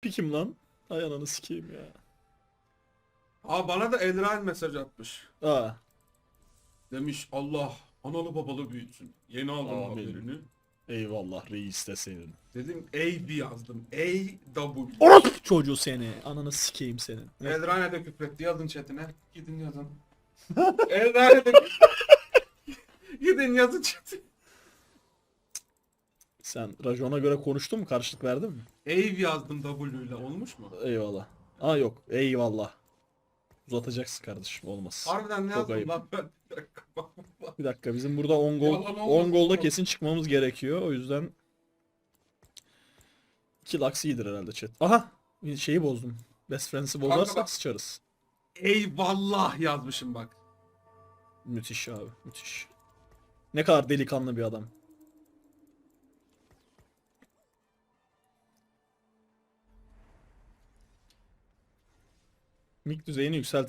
Pikim lan. Ay ananı sikeyim ya. Aa bana da Elrain mesaj atmış. Aa. Demiş Allah analı babalı büyütsün. Yeni aldım Amin. haberini. Eyvallah reis deseydin. Dedim A B yazdım. A W. Orospu çocuğu seni. Ananı sikeyim senin. Elrain'e de küfretti. Yazın chatine. Gidin yazın. Elrain'e de Gidin yazın chatine. Sen rajona göre konuştun mu? Karşılık verdin mi? Ave yazdım W ile. Olmuş mu? Eyvallah. Aa yok. Eyvallah. Uzatacaksın kardeşim. Olmaz. Harbiden ne Çok yazdım ayıp. lan ben? Bir dakika, bak, bak. Bir dakika bizim burada 10 gol Yalan 10 olmasın golda kesin çıkmamız gerekiyor. O yüzden 2 laks iyidir herhalde chat. Aha! Şeyi bozdum. Best Friends'i bozarsak bak. sıçarız. Eyvallah yazmışım bak. Müthiş abi. Müthiş. Ne kadar delikanlı bir adam. Mik düzeyini yükselt